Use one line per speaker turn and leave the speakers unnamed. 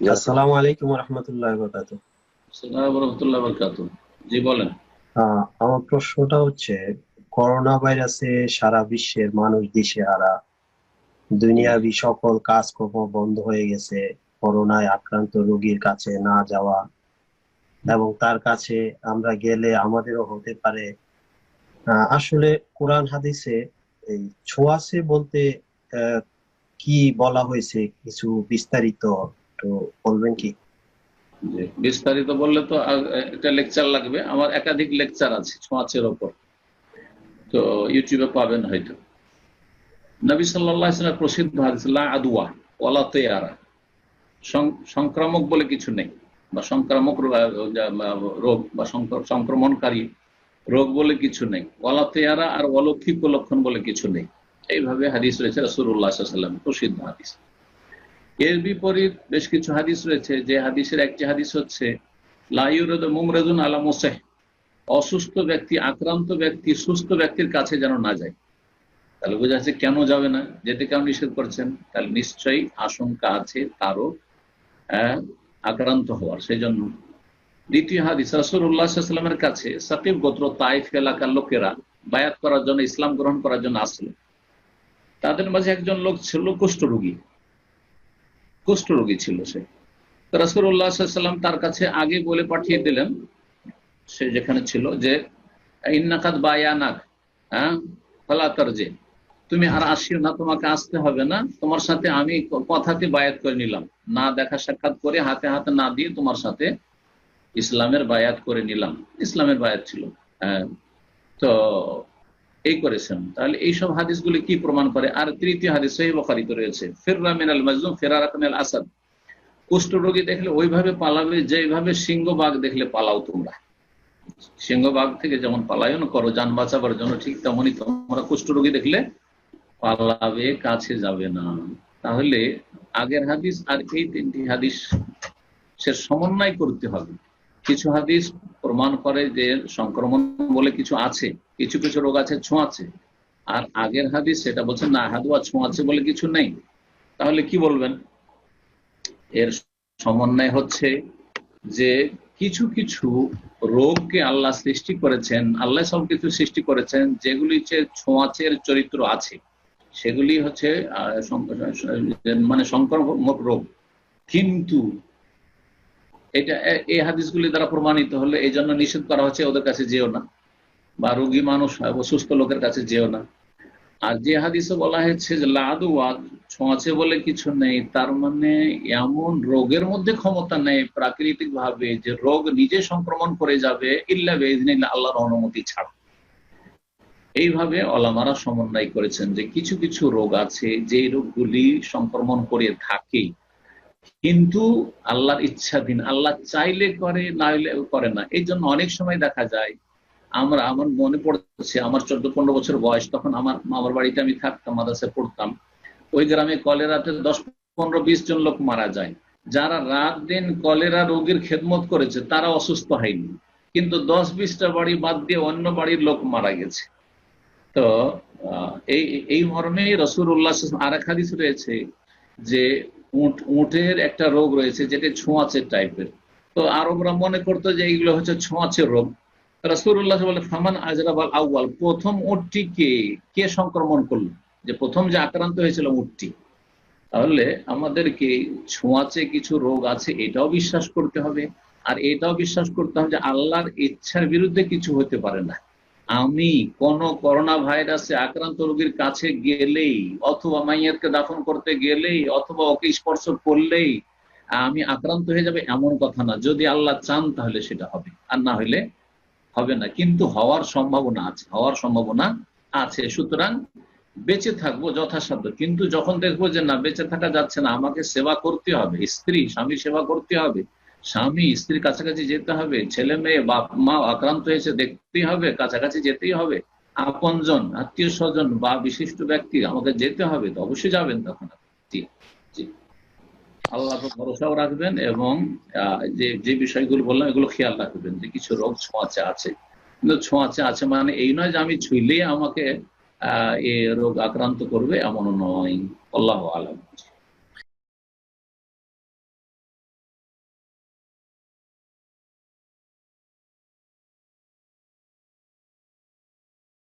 আসসালামু আলাইকুম রহমতুল্লাহ বরকাত
আসসালামু রহমতুল্লাহ বরকাতুহ জি বলেন।
আমার প্রশ্নটা হচ্ছে করোনা ভাইরাসে সারা বিশ্বের মানুষ দিশেহারা দুনিয়াবি সকল কাজকর্ম বন্ধ হয়ে গেছে করোনায় আক্রান্ত রোগীর কাছে না যাওয়া এবং তার কাছে আমরা গেলে আমাদেরও হতে পারে। আহ, আসলে কোরআন হাদিসে এই ছোঁয়াচে বলতে আহ, কি বলা হয়েছে কিছু বিস্তারিত একটু বলবেন কি?
বিস্তারিত বললে তো একটা লেকচার লাগবে। আমার একাধিক লেকচার আছে ছোঁয়াচের ওপর। তো ইউটিউবে পাবেন হয়তো। নবী সাল্লাহ প্রসিদ্ধ হাদিস আদুয়া ওয়ালা তেয়ারা। সংক্রামক বলে কিছু নেই। বা সংক্রামক রোগ বা সংক্র- সংক্রমণকারী রোগ বলে কিছু নেই। ওয়ালা তেয়ারা আর অলৌকিক লক্ষণ বলে কিছু নেই। এইভাবে হাদিস রয়েছে রসুল্লাহ সাল্লাম প্রসিদ্ধ হাদিস। এর বিপরীত বেশ কিছু হাদিস রয়েছে, যে হাদিসের একটি হাদিস হচ্ছে লাইউরদ মুমরেজুন আলা মোসেহ অসুস্থ ব্যক্তি, আক্রান্ত ব্যক্তি, সুস্থ ব্যক্তির কাছে যেন না যায়। তাহলে বোঝা যাচ্ছে কেন যাবে না? যেতে কেন নিষেধ করছেন, তাহলে নিশ্চয়ই আশঙ্কা আছে তারও আক্রান্ত হওয়ার। সেই জন্য দ্বিতীয় হাদিস রাসুল্লাহামের কাছে, সাকিব গোত্র, তাইফ এলাকার লোকেরা বায়াত করার জন্য, ইসলাম গ্রহণ করার জন্য আসলো। তাদের মাঝে একজন লোক ছিল কুষ্ঠরোগী। কুষ্ঠরোগী ছিল সে। রাসুল্লাহাম তার কাছে আগে বলে পাঠিয়ে দিলেন, সে যেখানে ছিল, যে ইন্নাকাত বায়ানাক হ্যাঁ ফলাতর যে তুমি আর আসিও না, তোমাকে আসতে হবে না, তোমার সাথে আমি কথাতে বায়াত করে নিলাম। না দেখা সাক্ষাৎ করে হাতে হাতে না দিয়ে তোমার সাথে ইসলামের বায়াত করে নিলাম। ইসলামের বায়াত ছিল। হ্যাঁ তো এই করেছেন। তাহলে এইসব হাদিসগুলি কি প্রমাণ করে? আর তৃতীয় হাদিস সহি বখারিতে রয়েছে, ফিররা মিনাল মাজলুম ফেরারাত মিনাল আসাদ। কুষ্ঠরোগী দেখলে ওইভাবে পালাবে যেভাবে সিংহবাগ দেখলে পালাও তোমরা। সিংহবাগ থেকে যেমন পালায়ন করো, যান বাঁচাবার জন্য ঠিক তেমনই তোমরা কুষ্ঠরোগী দেখলে পালাবে, কাছে যাবে না। তাহলে আগের হাদিস আর এই তিনটি হাদিস সে সমন্বয় করতে হবে। কিছু হাদিস প্রমাণ করে যে সংক্রমণ বলে কিছু আছে, কিছু কিছু রোগ আছে ছোঁয়াছে আর আগের হাদিস সেটা বলছে, না, হাদুয়া ছোঁয়াছে বলে কিছু নেই। তাহলে কি বলবেন? এর সমন্বয় হচ্ছে যে কিছু কিছু রোগকে আল্লাহ সৃষ্টি করেছেন, আল্লাহ সব কিছু সৃষ্টি করেছেন, যেগুলি হচ্ছে ছোঁয়াচের চরিত্র আছে। সেগুলি হচ্ছে মানে সংক্রামক রোগ। কিন্তু এটা এই হাদিসগুলি দ্বারা প্রমাণিত হলে এই জন্য নিষেধ করা হচ্ছে ওদের কাছে যেও না। বা রোগী মানুষ সুস্থ লোকের কাছে যেও না। আর যে হাদিসে বলা হয়েছে যে লাদুয়াদ ছোঁয়াচে বলে কিছু নেই, তার মানে এমন রোগের মধ্যে ক্ষমতা নেই প্রাকৃতিক ভাবে যে রোগ নিজে সংক্রমণ করে যাবে, ইল্লা আল্লাহর অনুমতি ছাড়া। এইভাবে অলামারা সমন্বয় করেছেন যে কিছু কিছু রোগ আছে যে রোগগুলি সংক্রমণ করে থাকে। কিন্তু আল্লাহর ইচ্ছাধীন আল্লাহ চাইলে করে, না করে না। এই জন্য অনেক সময় দেখা যায়, আমরা আমার মনে পড়ছে, আমার চোদ্দ পনেরো বছর বয়স, তখন আমার মামার বাড়িতে আমি থাকতাম, মাদ্রাসায় পড়তাম। ওই গ্রামে কলেরাতে দশ পনেরো বিশ জন লোক মারা যায়। যারা রাত দিন কলেরা রোগীর খেদমত করেছে, তারা অসুস্থ হয়নি। কিন্তু দশ বিশটা বাড়ি বাদ দিয়ে অন্য বাড়ির লোক মারা গেছে। তো এই এই মর্মে রসুল উল্লাহ আর এক হাদিস রয়েছে যে উট, উটের একটা রোগ রয়েছে যেটা ছোঁয়াচে টাইপের তো আরবরা মনে করতো যে এইগুলো হচ্ছে ছোঁয়াচে রোগ। রসুল্লাহ বলে ফামান আজরাবাল আউয়াল, প্রথম উটটিকে কে সংক্রমণ করল? যে প্রথম যে আক্রান্ত হয়েছিল উটটি। তাহলে আমাদেরকে ছোঁয়াচে কিছু রোগ আছে, এটাও বিশ্বাস করতে হবে। আর এটাও বিশ্বাস করতে হবে যে আল্লাহর ইচ্ছার বিরুদ্ধে কিছু হতে পারে না। আমি কোন করোনা ভাইরাসে আক্রান্ত রোগীর কাছে গেলেই অথবা মাইয়াতকে দাফন করতে গেলেই অথবা ওকে স্পর্শ করলেই আমি আক্রান্ত হয়ে যাবে এমন কথা না। যদি আল্লাহ চান তাহলে সেটা হবে। আর না হলে হবে না। কিন্তু হওয়ার সম্ভাবনা আছে। হওয়ার সম্ভাবনা আছে। সুতরাং বেঁচে থাকব যথাসাধ্য। কিন্তু যখন দেখব যে না, বেঁচে থাকা যাচ্ছে না, আমাকে সেবা করতে হবে। স্ত্রী স্বামী সেবা করতে হবে। স্বামী স্ত্রীর কাছাকাছি যেতে হবে, ছেলে মেয়ে, বাপ মা আক্রান্ত হয়েছে, দেখতেই হবে, কাছাকাছি যেতেই হবে। আপনজন আত্মীয় স্বজন বা বিশিষ্ট ব্যক্তি আমাকে যেতে হবে, তো অবশ্যই যাবেন তখন আল্লাহ ভরসাও রাখবেন এবং যে যে বিষয়গুলো বললাম, এগুলো খেয়াল রাখবেন যে কিছু রোগ ছোঁয়াচে আছে। কিন্তু ছোঁয়াচে আছে মানে এই নয় যে আমি ছুইলেই আমাকে, আহ, এ রোগ আক্রান্ত করবে এমন নয়। আল্লাহ আলম।